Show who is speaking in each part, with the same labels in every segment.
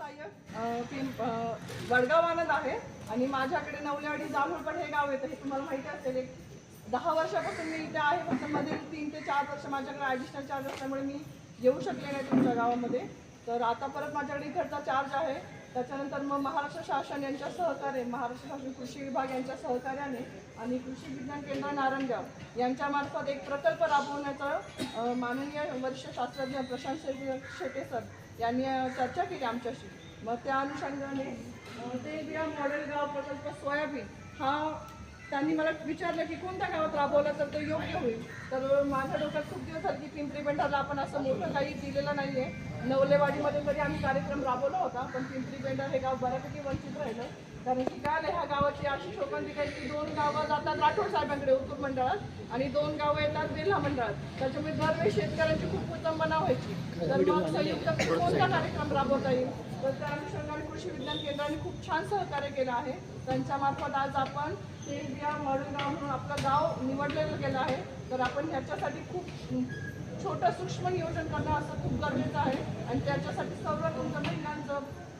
Speaker 1: सहाय्यक पिंप वडगाव आनंद आहे आणि माझ्याकडे नवलेवाडी जांभूळपट हे गाव येतं हे तुम्हाला माहिती असेल. एक दहा वर्षापासून मी इथे आहे फक्त मध्ये तीन ते चार वर्ष माझ्याकडे ॲडिशनल चार्ज असल्यामुळे मी येऊ शकले नाही तुमच्या गावामध्ये. तर आता परत माझ्याकडे इकडचा चार्ज आहे. त्याच्यानंतर मग महाराष्ट्र शासन यांच्या सहकार्य महाराष्ट्र शासन कृषी विभाग यांच्या सहकार्याने आणि कृषी विज्ञान केंद्र नारायणगाव यांच्यामार्फत एक प्रकल्प राबवण्याचा माननीय वरिष्ठ शास्त्रज्ञ प्रशांत शेटे सर यांनी चर्चा केली आमच्याशी. मग त्या अनुषंगाने ते बिया मॉडेल गाव प्रकल्प सोयाबीन हा त्यांनी मला विचारलं की कोणत्या गावात राबवला तर ते योग्य होईल? तर माझ्या डोक्यात खूप दिवस झाले की पिंपरी पेंढारला आपण असं मोठं काही दिलेलं नाही आहे नवलेवाडीमध्ये तरी आम्ही कार्यक्रम राबवला होता पण पिंपरी पेंढार हे गाव बऱ्यापैकी वंचित राहिलं. कारण की काय ह्या गावाची अशी शोकांतिक काही की दोन गावं जातात राठोड साहेबांकडे उत्तूर मंडळात. आणि दोन गावं येतात बिर्ला मंडळात. त्याच्यामुळे दरवेळी शेतकऱ्यांची खूप उत्तंबना व्हायची. तर मग संयुक्त कोणता कार्यक्रम राबवता येईल? तर त्या अनुषंगाने कृषी विज्ञान केंद्राने खूप छान सहकार्य केलं आहे. त्यांच्या मार्फत आज आपण तेलबिया मळगाव म्हणून आपलं गाव निवडलेलं गेलं आहे. तर आपण ह्याच्यासाठी खूप छोटं सूक्ष्म नियोजन करणं असं खूप गरजेचं आहे. आणि त्याच्यासाठी सर्व तुमचं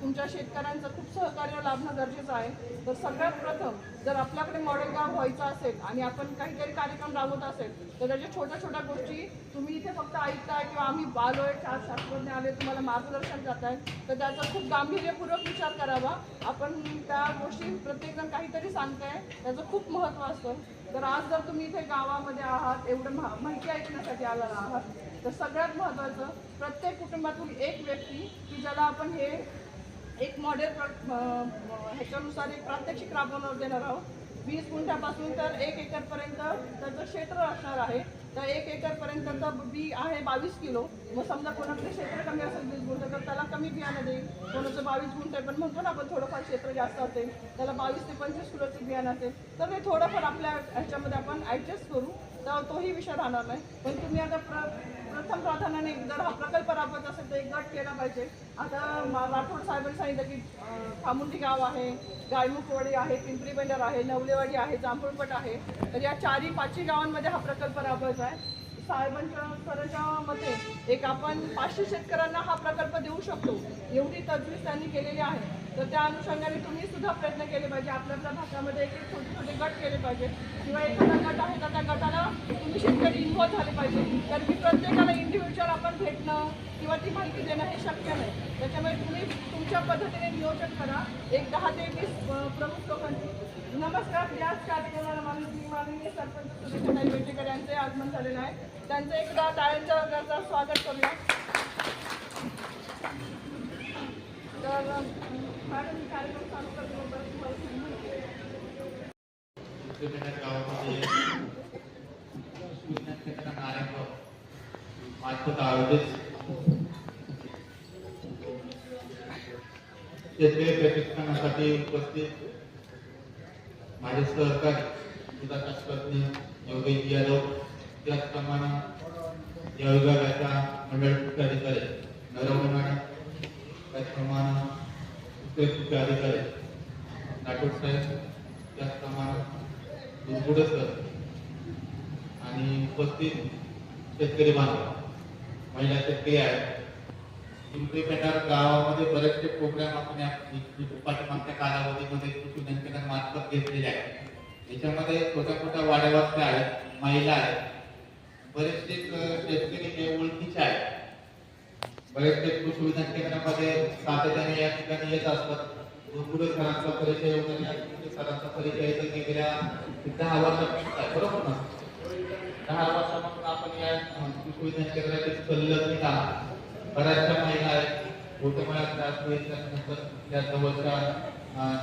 Speaker 1: तुमच्या शेतकऱ्यांचं खूप सहकार्य लाभणं गरजेचं आहे. तर सगळ्यात प्रथम जर आपल्याकडे मॉडेल गाव व्हायचं असेल आणि आपण काहीतरी कार्यक्रम राबवत असेल तर त्याच्या छोट्या छोट्या गोष्टी तुम्ही इथे फक्त ऐकताय किंवा आम्ही आलोय चार शास्त्रज्ञ आले तुम्हाला मार्गदर्शन करताय तर त्याचा खूप गांभीर्यपूर्वक विचार करावा. आपण त्या गोष्टी प्रत्येकजण काहीतरी सांगताय त्याचं खूप महत्त्व असतं. तर आज जर तुम्ही इथे गावामध्ये आहात एवढं महा माहिती ऐकण्यासाठी आलेला आहात तर सगळ्यात महत्त्वाचं प्रत्येक कुटुंबातून एक व्यक्ती की ज्याला आपण हे एक मॉडेल प्र- ह्याच्यानुसार एक प्रात्यक्षिक राबवणार देणार आहोत. वीस गुंठ्यापासून तर एक एकरपर्यंत त्याचं क्षेत्र असणार आहे तर एक एकरपर्यंतचं बी आहे बावीस किलो. मग समजा कोणाकडे क्षेत्र कमी असेल वीस गुंठ तर त्याला कमी बियाणं देईल. कोणाचं बावीस गुंठे पण म्हणतो ना आपण थोडंफार क्षेत्र जास्त असेल त्याला बावीस ते पंचवीस किलोचं बियाणं असेल तर ते थोडंफार आपल्या ह्याच्यामध्ये आपण ॲडजस्ट करू. तर तोही विषय राहणार नाही. पण तुम्ही आता प्र प्रथम प्राधान्याने जर हा प्रकल्प राबवत असेल तर एक गट केला पाहिजे. आता राठोड साहेबांनी सांगितलं की खामुंडी गाव आहे गायमुखवाडी आहे पिंपरी बंदर आहे नवलेवाडी आहे जांभूळपट आहे. तर या चारही पाचही गावांमध्ये हा प्रकल्प राबवायचा आहे. साहेबांच्या सरांच्या मते एक आपण पाचशे शेतकऱ्यांना हा प्रकल्प देऊ शकतो. एवढी तजवीज त्यांनी केलेली आहे. तर त्या अनुषंगाने तुम्ही सुद्धा प्रयत्न केले पाहिजे. आपल्या आपल्या भागामध्ये एक एक छोटे छोटे गट केले पाहिजे. किंवा एखादा गट आहे तर त्या गटाला तुम्ही शेतकरी इन्व्हॉल्व झाले पाहिजे. कारण की प्रत्येकाला इंडिव्हिज्युअल आपण भेटणं किंवा ती माहिती देणं हे शक्य नाही. त्याच्यामुळे तुम्ही तुमच्या पद्धतीने नियोजन करा. एक दहा ते वीस प्रमुख लोकांची. नमस्कार याच कार्यक्रमाला माननीय माननीय सरपंच सुरेशभाई बेटेकर यांचे आगमन झालेलं आहे. त्यांचं एकदा टाळ्यांच्या गरजा स्वागत करूया. तर
Speaker 2: शेतकरी प्रशिक्षणासाठी उपस्थित माझे सहकारी विकासतज्ञ योगेश यादव त्याचप्रमाणे या विभागाच्या मंडळ अधिकारी नरवणे मॅडम त्याचप्रमाणे राठोड साहेब त्याचप्रमाणे सर आणि उपस्थित शेतकरी बांधव महिला शेतकरी आहेत. पिंपरी पेंढार गावामध्ये बरेचसे प्रोग्राम आपण या पाठीमागच्या कालावधीमध्ये कृषी बँकेच्या मार्फत घेतलेले आहेत. याच्यामध्ये छोट्या छोट्या वाड्यावरच्या आहेत महिला आहेत. बरेचसे शेतकरी हे ओळखीचे आहेत. बरेचसे कृषी केंद्रामध्ये सातत्याने या ठिकाणी येत असतात. भरपूर सरांचा परिचय वगैरे सरांचा परिचय तर गेल्या दहा वर्षापासून बरोबर ना? दहा वर्षापासून आपण या अं, कृषी विज्ञान केंद्राचे संलग्नित आहात बऱ्याचशा महिला आहेत गोटमळ्यात राष्ट्रीय नंतर त्या जवळच्या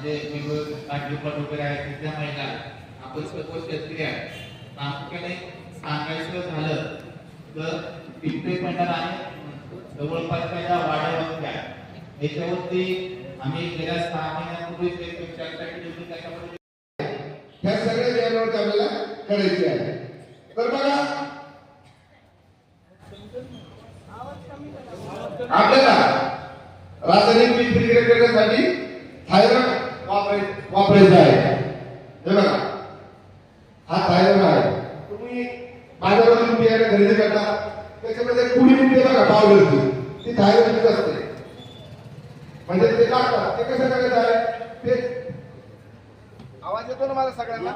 Speaker 2: जे वेगवेगळे नाट्यपट वगैरे आहेत तिथल्या महिला आपण सर्व शेतकरी आहेत. प्रामुख्याने सांगायचं झालं तर पिंपरी पंढर आणि जवळपास त्याला वाड्यावरती घ्या याच्यावरती आम्ही गेल्या सहा महिन्यापूर्वीच एक चर्चा केली होती त्याच्यामध्ये
Speaker 3: ह्या सगळ्या लेवलवरती आपल्याला करायची आहे. तर बघा. आपल्याला रासायनिक वीज प्रक्रिया करण्यासाठी थायरॉइड वापराय वापरायचा आहे. हे बघा. हा थायरॉइड आहे. तुम्ही बाजारातून बियाणे खरेदी करता. त्याच्यामध्ये कुणी मिळते बघा पावडरची ती थायरॉइडचीच असते. म्हणजे ते काढतात. ते कसं करायचं आहे ते आवाज येतो ना मला सगळ्यांना?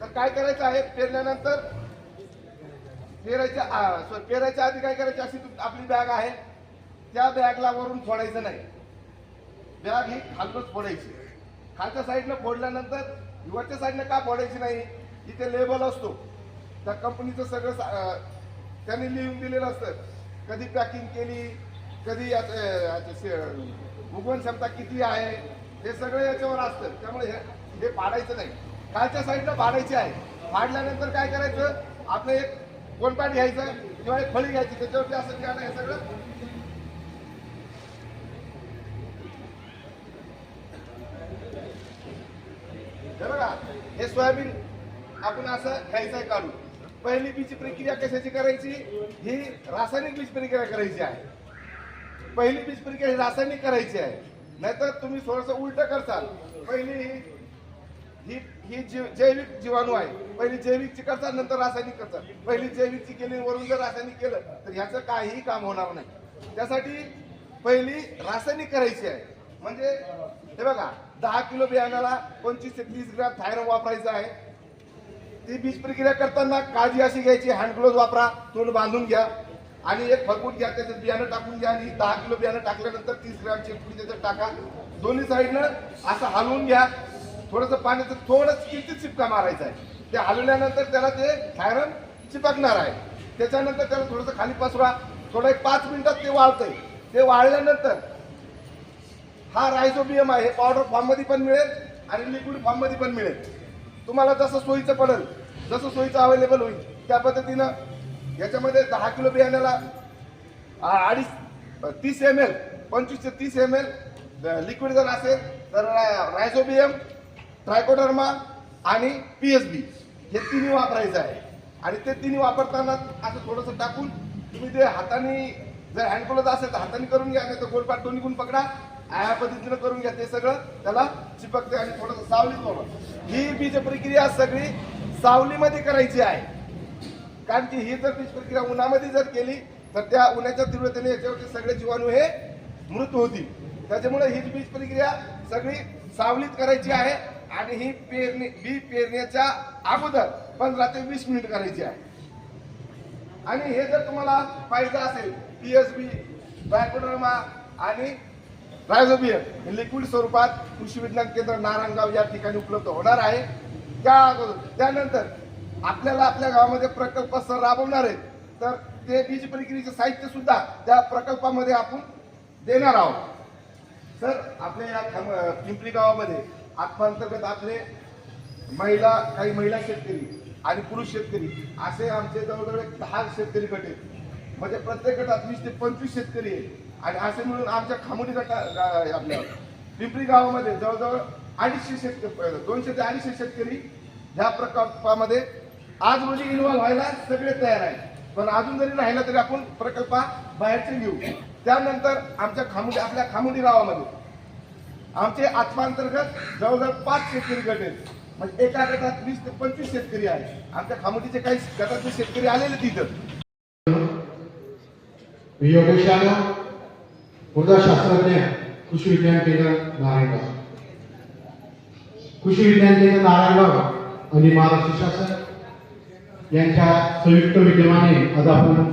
Speaker 3: तर काय करायचं आहे? पेरल्यानंतर पेरायच्या पेरायच्या आधी काय करायचं? अशी आपली बॅग आहे. त्या बॅगला वरून फोडायचं नाही. बॅग ही खालूनच फोडायची. खालच्या साईडनं फोडल्यानंतर वरच्या साईडनं का फोडायची नाही? इथे लेबल असतो. त्या कंपनीचं सगळं सा- त्यांनी लिहून दिलेलं असतं. कधी पॅकिंग केली कधी याचं- उगवण क्षमता किती आहे हे सगळं याच्यावर असतं. त्यामुळे हे हे पाडायचं नाही. कालच्या साईडला पाडायचे आहे. पाडल्यानंतर काय करायचं? आपलं एक कोणपाट घ्यायचं किंवा एक फळी घ्यायची. त्याच्यावरती असं काय हे सगळं. हे बघा हे सोयाबीन आपण असं घ्यायचं आहे काढून. पहिली बीज प्रक्रिया कशाची करायची? ही रासायनिक बीज प्रक्रिया करायची आहे. पहिली बीज प्रक्रिया ही रासायनिक करायची आहे. नाहीतर तुम्ही थोडस उलट करसाल. पहिली ही ही ही जीव जैविक जीवाणू आहे. पहिली जैविकची करतात नंतर रासायनिक करतात पहिली जैविकची केली वरून जर रासायनिक केलं तर ह्याचं काहीही काम होणार नाही. त्यासाठी पहिली रासायनिक करायची आहे. म्हणजे हे बघा दहा किलो बियाण्याला पंचवीस ते तीस ग्रॅम थायरॉन वापरायचं आहे. ती बीज प्रक्रिया करताना काळजी अशी घ्यायची हँड ग्लोव्ह वापरा तोंड बांधून घ्या. आणि एक फरकूट घ्या त्याच्यात बियाणं टाकून घ्या आणि दहा किलो बियाणं टाकल्यानंतर तीस ग्रॅम चिरपुडी त्याच्यात टाका. दोन्ही साईडनं असं हलवून घ्या. थोडंसं पाण्याचं थोडं किती चिपका मारायचा आहे ते हलवल्यानंतर त्याला ते थायरन चिपकणार आहे. त्याच्यानंतर त्याला थोडंसं खाली पसरा. थोडं एक पाच मिनिटात ते वाळतंय. ते वाळल्यानंतर हा रायझोबियम आहे पावडर फॉर्ममध्ये पण मिळेल आणि लिक्विड फॉर्ममध्ये पण मिळेल. तुम्हाला जसं सोयीचं पडेल जसं सोयीचं अवेलेबल होईल त्या पद्धतीनं याच्यामध्ये दहा किलो बियाण्याला अडीच तीस एम एल पंचवीस ते तीस एम एल लिक्विड जर असेल तर रा- रायझोबियम ट्रायकोडर्मा आणि पी एस बी हे तिन्ही वापरायचं आहे. आणि ते तिन्ही वापरताना असं थोडंसं टाकून तुम्ही ते हाताने जर हँडकोलच असेल तर हाताने करून घ्या नाही तर गोलपाट दोन्ही गुण पकडा. या पद्धतीनं करून घ्या ते सगळं. त्याला चिपकते आणि थोडंसं सावलीत बाबा ही बीज प्रक्रिया सगळी सावलीमध्ये करायची आहे. कारण की ही जर बीज प्रक्रिया उन्हामध्ये जर केली तर त्या उन्हाच्या तीव्रतेने याच्यावरचे सगळे जीवाणू हे मृत होतील. त्याच्यामुळे ही बीज प्रक्रिया सगळी सावलीत करायची आहे आणि ही पेरणी बी पेरण्याच्या अगोदर पंधरा ते वीस मिनिट करायची आहे. आणि हे जर तुम्हाला पाहिजे असेल पी एस बी बायकोडर्मा आणि रायझोबियम हे लिक्विड स्वरूपात कृषी विज्ञान केंद्र नारायणगाव या ठिकाणी उपलब्ध होणार आहे. त्या त्यानंतर आपल्याला आपल्या गावामध्ये प्रकल्प सर राबवणार आहेत. तर ते बीज प्रक्रियेचे साहित्य सुद्धा त्या प्रकल्पामध्ये आपण देणार आहोत. सर आपल्या या पिंपरी गावामध्ये आत्मांतर्गत आपले महिला काही महिला शेतकरी आणि पुरुष शेतकरी असे आमचे जवळजवळ एक दहा शेतकरी गट आहेत. म्हणजे प्रत्येक गटात वीस ते पंचवीस शेतकरी आहेत. आणि असे मिळून आमच्या खामोडी गटा आपल्या पिंपरी गावामध्ये जवळजवळ अडीचशे शेतकरी दोनशे ते अडीचशे शेतकरी ह्या प्रकल्पामध्ये आज रोजी इन्व्हॉल्व्ह व्हायला सगळे तयार आहेत. पण अजून जरी राहिला तरी आपण प्रकल्प बाहेरचे घेऊ. त्यानंतर आमच्या खामुडी आपल्या खामुडी गावामध्ये आमचे आत्मांतर्गत जवळजवळ पाच शेतकरी गट आहेत. म्हणजे एका गटात वीस ते पंचवीस शेतकरी आहेत. आमच्या खामुडीचे काही गटातले शेतकरी आलेले तिथं.
Speaker 4: मृदा शास्त्रज्ञ कृषी विज्ञान केंद्र नारायणगाव. कृषी विज्ञान केंद्र नारायणगाव आणि महाराष्ट्र शासन यांच्या संयुक्त विद्यमाने आज आपण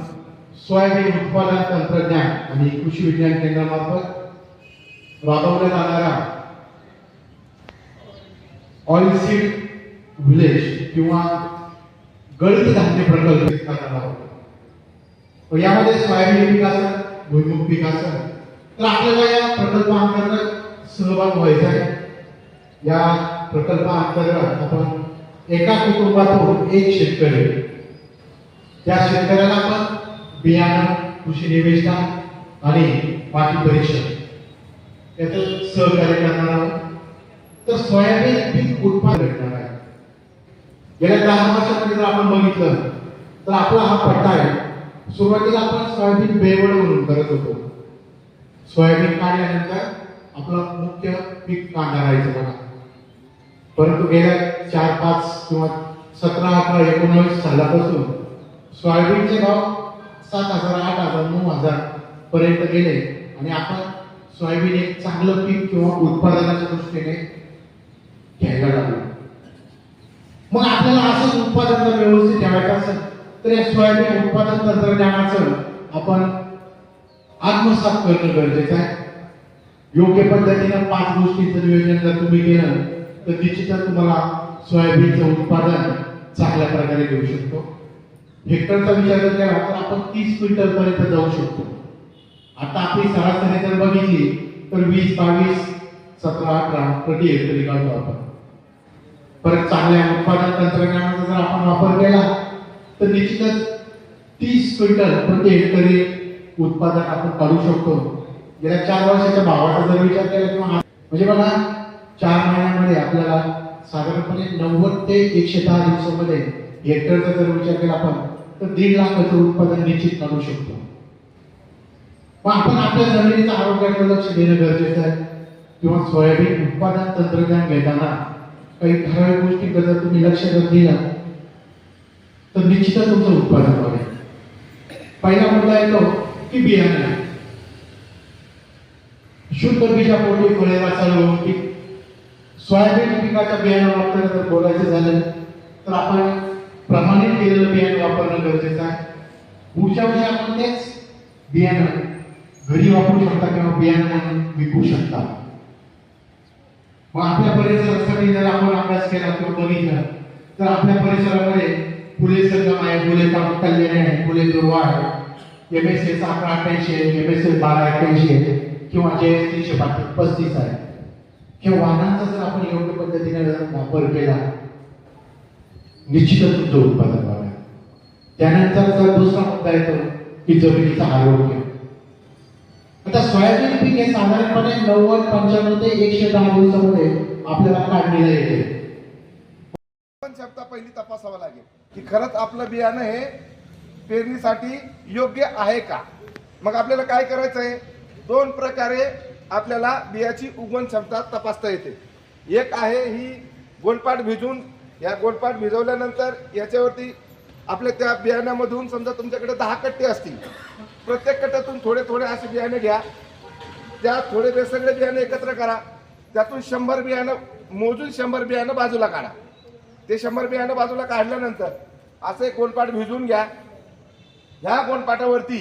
Speaker 4: सोयाबीन उत्पादन तंत्रज्ञान आणि कृषी विज्ञान केंद्रामार्फत राबवण्यात जाणारा ऑइल सीड विलेज किंवा गळीत धान्य प्रकल्प करणार आहोत यामध्ये सोयाबीन पिकाचं असेल भुईमुग तर आपल्याला या प्रकल्पांतर्गत सहभाग व्हायचा आहे. या प्रकल्पाअंतर्गत आपण एका कुटुंबातून एक शेतकरी त्या शेतकऱ्याला आपण बियाणं कृषी निवेशना आणि माती परीक्षण याचं सहकार्य करणार आहोत. तर सोयाबीन पीक उत्पादन भेटणार आहे. गेल्या दहा वर्षामध्ये जर आपण बघितलं तर आपला हा पट्टा आहे. सुरुवातीला आपण सोयाबीन बेवड म्हणून करत होतो. सोयाबीन काढल्यानंतर आपलं मुख्य पीक कांदा राहायचं बघा. परंतु गेल्या चार पाच किंवा सतरा अठरा एकोणावीस सालापासून सोयाबीनचे भाव सात हजार आठ हजार नऊ हजार पर्यंत गेले आणि आपण सोयाबीन एक चांगलं पीक किंवा उत्पादनाच्या दृष्टीने घ्यायला लागलो. मग आपल्याला असंच उत्पादन जर व्यवस्थित ठेवायचं असेल तर या सोयाबीन उत्पादन तंत्रज्ञानाचं आपण आत्मसात करणं गरजेचं आहे. योग्य पद्धतीनं पाच गोष्टीचं नियोजन जर तुम्ही केलं तर निश्चितच तुम्हाला सोयाबीनचं उत्पादन चांगल्या प्रकारे घेऊ शकतो. हेक्टरचा विचार जर केला तर आपण तीस क्विंटल पर्यंत जाऊ शकतो. आता आपली सरासरी जर बघितली तर वीस बावीस सतरा अठरा प्रति हेक्टरी काढतो आपण. परत चांगल्या उत्पादन तंत्रज्ञानाचा जर आपण वापर केला तर निश्चितच तीस क्विंटल प्रति हेक्टरी उत्पादन आपण काढू शकतो. गेल्या चार वर्षाच्या भावाचा जर विचार केला किंवा म्हणजे बघा चार महिन्यामध्ये आपल्याला साधारणपणे नव्वद ते एकशे दहा दिवसामध्ये हेक्टरचा जर विचार केला आपण तर दीड लाखाचं उत्पादन निश्चित काढू शकतो. मग आपण आपल्या जमिनीचा आरोग्याकडे लक्ष देणं गरजेचं आहे. किंवा सोयाबीन उत्पादन तंत्रज्ञान घेताना काही ठराविक गोष्टीकडे जर तुम्ही लक्ष जर दिलं तर निश्चितच तुमचं उत्पादन वाढेल. पहिला मुद्दा येतो ती बियाणे शुद्ध बीजापोटी फळे रसाळ पीक सोयाबीन पिकाच्या बियाण्याबाबत जर बोलायचं झालं तर आपण प्रमाणित केलेलं बियाणं वापरणं गरजेचं आहे. पुढच्या वर्षी आपण तेच बियाणं घरी वापरू शकता किंवा बियाणं म्हणून विकू शकता. मग आपल्या परिसरासाठी जर आपण अभ्यास केला किंवा बघितलं तर आपल्या परिसरामध्ये फुले संगम आहे फुले काम कल्याण आहे फुले दुर्वा आहे. एम एस एस अकरा अठ्ठ्याऐंशी आहे एम एस एस बारा अठ्ठ्याऐंशी आहे किंवा जे एस तीनशे पस्तीस आहे. हे वाहनांचा जर आपण योग्य पद्धतीने वापर केला निश्चितच तुमचं उत्पादन वाढेल. त्यानंतर जर दुसरा मुद्दा येतो की जमिनीचा आरोग्य. आता सोयाबीन पीक हे साधारणपणे नव्वद पंच्याण्णव ते एकशे दहा दिवसामध्ये आपल्याला काढलेलं येते.
Speaker 3: पण पहिली तपासावं लागेल की खरंच आपलं बियाणं हे पेरणीसाठी योग्य आहे का? मग आपल्याला काय करायचं आहे दोन प्रकारे आपल्याला बियाची उगवण क्षमता तपासता येते. एक आहे ही गोलपाट भिजून या गोलपाट भिजवल्यानंतर याच्यावरती आपल्या त्या बियाण्यामधून समजा तुमच्याकडे दहा कट्टे असतील प्रत्येक कट्ट्यातून थोडे थोडे असे बियाणे घ्या. त्या थोडे ते सगळे बियाणे एकत्र करा. त्यातून शंभर बियाणं मोजून शंभर बियाणं बाजूला काढा. ते शंभर बियाणं बाजूला काढल्यानंतर असे गोलपाट भिजवून घ्या. ह्या गोंडपाटावरती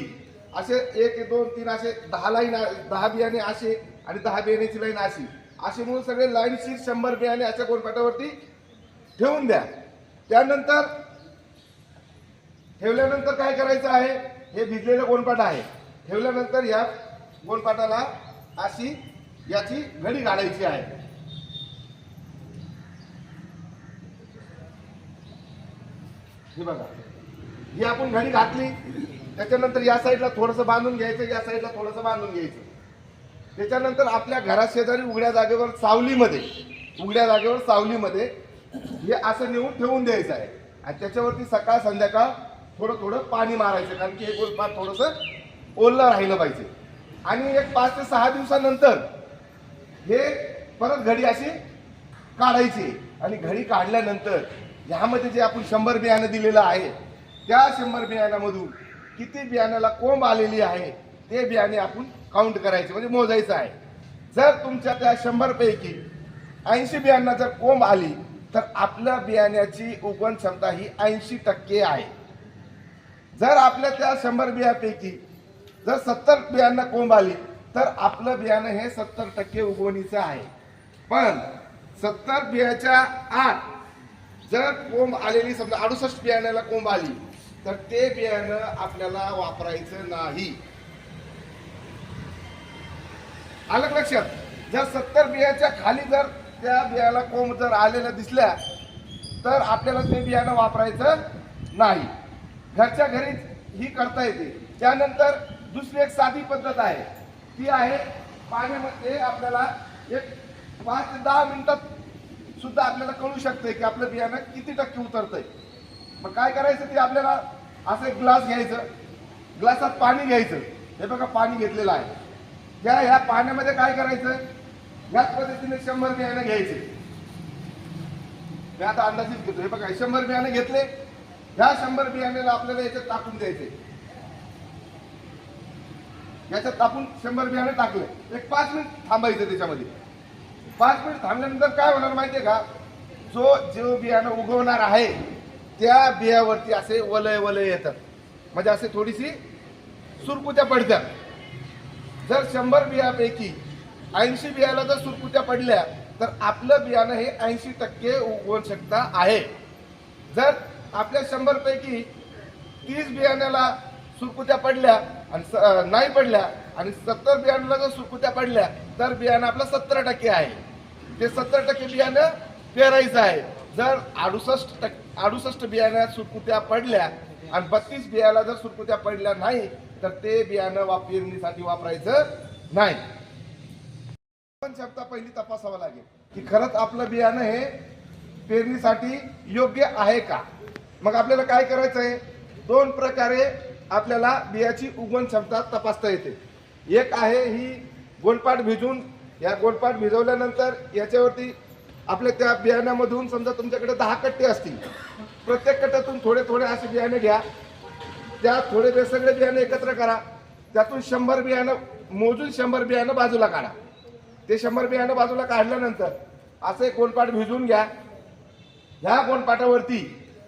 Speaker 3: असे एक दोन तीन असे दहा लाईन दहा बियाणे असे आणि दहा बियाण्याची लाईन अशी. असे म्हणून सगळे लाईनशीर शंभर बियाणे अशा गोंडपाटावरती ठेवून द्या. त्यानंतर ठेवल्यानंतर काय करायचं आहे? हे भिजलेलं गोंडपाट आहे. ठेवल्यानंतर या गोंडपाटाला अशी याची घडी घालायची आहे. हे बघा. ही आपण घडी घातली त्याच्यानंतर या साईडला थोडंसं बांधून घ्यायचं या साईडला थोडंसं बांधून घ्यायचं. त्याच्यानंतर आपल्या घरा शेजारी उघड्या जागेवर सावलीमध्ये उघड्या जागेवर सावलीमध्ये हे असं नेऊन ठेवून द्यायचं आहे. आणि त्याच्यावरती सकाळ संध्याकाळ थोडं थोडं पाणी मारायचं कारण की हे गोलपाट थोडंसं ओललं राहिलं पाहिजे. आणि एक पाच ते सहा दिवसानंतर हे परत घडी अशी काढायची. आणि घडी काढल्यानंतर ह्यामध्ये जे आपण शंभर बियाणं दिलेलं आहे त्या शंभर बियाण्यामधून किती बियाण्याला कोंब आलेली आहे ते बियाणे आपण काउंट करायचे म्हणजे मोजायचं आहे. जर तुमच्या त्या शंभरपैकी ऐंशी बियांना जर कोंब आली तर आपल्या बियाण्याची उगवण क्षमता ही ऐंशी टक्के आहे. जर आपल्या त्या शंभर बियापैकी जर सत्तर बियांना कोंब आली तर आपलं बियाणं हे सत्तर टक्के उगवणीचं आहे. पण सत्तर बियाच्या आत जर कोंब आलेली समजा अडुसष्ट बियाण्याला कोंब आली तर ते बियाणं आपल्याला वापरायचं नाही. आलं लक्षात? जर सत्तर बियाच्या खाली जर त्या बियाला कोंब जर आलेल्या दिसल्या तर आपल्याला ते बियाणं वापरायचं नाही. घरच्या घरीच ही करता येते. त्यानंतर दुसरी एक साधी पद्धत आहे. ती आहे पाण्यामध्ये आपल्याला एक पाच ते दहा मिनिटात सुद्धा आपल्याला कळू शकते की आपलं बियाणं किती टक्के उतरतंय. मग काय करायचं ते आपल्याला असं एक ग्लास घ्यायचं ग्लासात पाणी घ्यायचं. हे बघा पाणी घेतलेलं आहे. या ह्या पाण्यामध्ये काय करायचं? याच पद्धतीने शंभर बियाणं घ्यायचे. मी आता अंदाजित घेतो. हे बघा शंभर बियाणे घेतले. ह्या शंभर बियाण्याला आपल्याला याच्यात टाकून द्यायचे. याच्यात टाकून शंभर बियाणे टाकले. एक पाच मिनिट थांबायचं त्याच्यामध्ये. पाच मिनिट थांबल्यानंतर काय होणार माहितीये का? जो जीव बियाणं उगवणार आहे त्या बियावरती असे वलय वलय येतात. म्हणजे असे थोडीशी सुरकुत्या पडतात जर शंभर बियापैकी ऐंशी बियाला जर सुरकुत्या पडल्या तर आपलं बियाणं हे ऐंशी टक्के उगवण शकता आहे. जर आपल्या शंभरपैकी तीस बियाण्याला सुरकुत्या पडल्या आणि स- नाही पडल्या आणि सत्तर बियाण्याला जर सुरकुत्या पडल्या तर बियाणं आपलं सत्तर टक्के आहे. ते सत्तर टक्के बियाणं पेरायचं आहे. जर अडुसष्ट टक्के अडुसष्ट बियाण्यात सुरकुत्या पडल्या आणि बत्तीस बियाला जर सुरकुत्या पडल्या नाही तर ते बियाणं वा पेरणीसाठी वापरायचं नाही. पण क्षमता पहिली तपासावं लागेल की खरंच आपलं बियाणं हे पेरणीसाठी योग्य आहे का? मग आपल्याला काय करायचं आहे दोन प्रकारे आपल्याला बियाची उगवण क्षमता तपासता येते. एक आहे ही गोलपाट भिजून या गोलपाट भिजवल्यानंतर याच्यावरती आपल्या त्या बियाण्यामधून समजा तुमच्याकडे दहा कट्टे असतील प्रत्येक कट्ट्यातून थोडे थोडे असे बियाणे घ्या. त्या थोडे ते सगळे बियाणे एकत्र करा. त्यातून शंभर बियाणं मोजून शंभर बियाणं बाजूला काढा. ते शंभर बियाणं बाजूला काढल्यानंतर असे कोणपाट भिजवून घ्या. ह्या कोणपाटावरती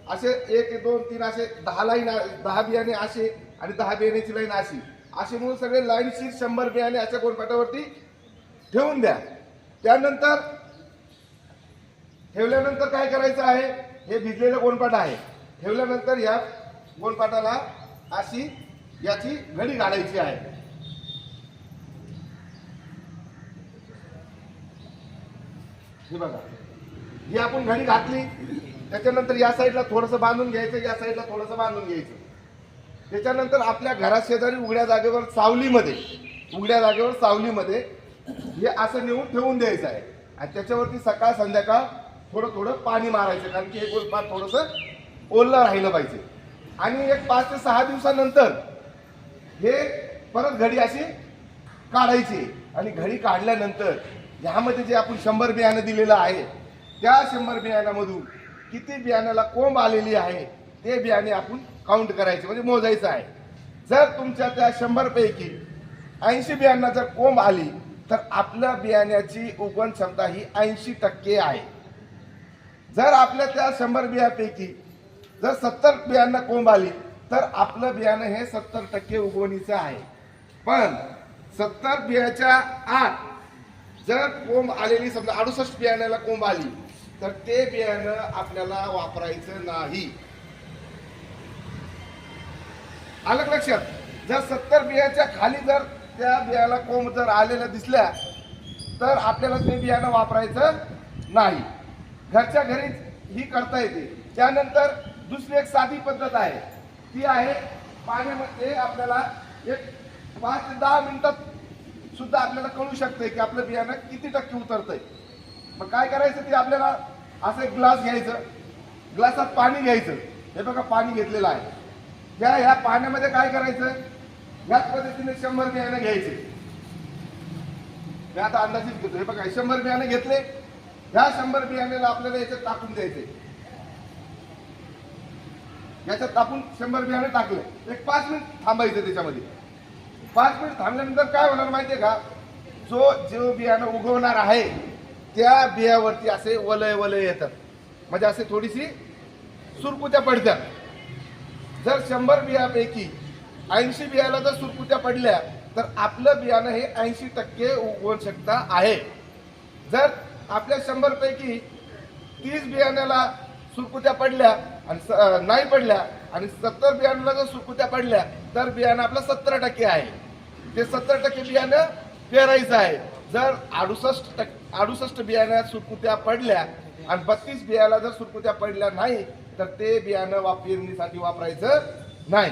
Speaker 3: असे एक दोन तीन असे दहा लाईन दहा बियाणे असे आणि दहा बियाण्याची लाईन अशी. असे म्हणून सगळे लाईनशीर शंभर बियाणे अशा कोणपाटावरती ठेवून द्या. त्यानंतर ठेवल्यानंतर काय करायचं आहे? हे भिजलेलं गोणपाट आहे. ठेवल्यानंतर या गोणपाटाला अशी याची घडी घालायची आहे. हे बघा. ही आपण घडी घातली. त्याच्यानंतर या साईडला थोडंसं बांधून घ्यायचं या साईडला थोडंसं बांधून घ्यायचं. त्याच्यानंतर आपल्या घरा शेजारी उघड्या जागेवर सावलीमध्ये उघड्या जागेवर सावलीमध्ये हे असं नेऊन ठेवून द्यायचं आहे. आणि त्याच्यावरती सकाळ संध्याकाळ थोडं थोडं पाणी मारायचं कारण की हे गोलपाट थोडंसं ओललं राहिलं पाहिजे. आणि एक पाच ते सहा दिवसानंतर हे परत घडी अशी काढायची. आणि घडी काढल्यानंतर ह्यामध्ये जे आपण शंभर बियाणं दिलेलं आहे त्या शंभर बियाण्यामधून किती बियाण्याला कोंब आलेली आहे ते बियाणे आपण काउंट करायचे म्हणजे मोजायचं आहे. जर तुमच्या त्या शंभरपैकी ऐंशी बियांना जर कोंब आली तर आपल्या बियाण्याची उगवण क्षमता ही ऐंशी टक्के आहे. जर आपल्या त्या शंभर बियापैकी जर सत्तर बियांना कोंब आली तर आपलं बियाणं हे सत्तर टक्के उगवणीचं आहे. पण सत्तर बियाच्या आत जर कोंब आलेली समजा अडुसष्ट बियाण्याला कोंब आली तर ते बियाणं आपल्याला वापरायचं नाही. आलं लक्षात? जर सत्तर बियाच्या खाली जर त्या बियाला कोंब जर आलेल्या दिसल्या तर आपल्याला ते बियाणं वापरायचं नाही. घरच्या घरीच ही करता येते. त्यानंतर दुसरी एक साधी पद्धत आहे. ती आहे पाण्यामध्ये आपल्याला एक पाच ते दहा मिनिटात सुद्धा आपल्याला कळू शकते की आपलं बियाणं किती टक्के उतरतंय. मग काय करायचं ते आपल्याला असं एक ग्लास घ्यायचं. ग्लासात पाणी घ्यायचं. हे बघा पाणी घेतलेलं आहे. या ह्या पाण्यामध्ये काय करायचं? याच पद्धतीने शंभर बियाणं घ्यायचे. मी आता अंदाजित घेतो. हे बघा शंभर बियाणं घेतले. ह्या शंभर बियाण्याला आपल्याला याच्यात टाकून द्यायचे. याच्यात टाकून शंभर बियाणे टाकले. एक पाच मिनिट थांबायचं त्याच्यामध्ये. पाच मिनिट थांबल्यानंतर काय होणार माहितीये का? जो जो बियाणं उगवणार आहे त्या बियावरती असे वलय वलय येतात. म्हणजे असे थोडीशी सुरकुत्या पडतात. जर शंभर बियापैकी ऐंशी बियाला जर सुरकुत्या पडल्या तर आपलं बियाणं हे ऐंशी टक्के उगवण शकता आहे. जर आपल्या शंभरपैकी तीस बियाण्याला सुरकुत्या पडल्या आणि स- नाही पडल्या आणि सत्तर बियाण्याला जर सुरकुत्या पडल्या तर बियाणं आपलं सत्तर टक्के आहे. ते सत्तर टक्के बियाणं पेरायचं आहे. जर अडुसष्ट टक्के अडुसष्ट बियाण्यात सुरकुत्या पडल्या आणि बत्तीस बियाला जर सुरकुत्या पडल्या नाही तर ते बियाणं वापरण्यासाठी पेरणीसाठी वापरायचं नाही.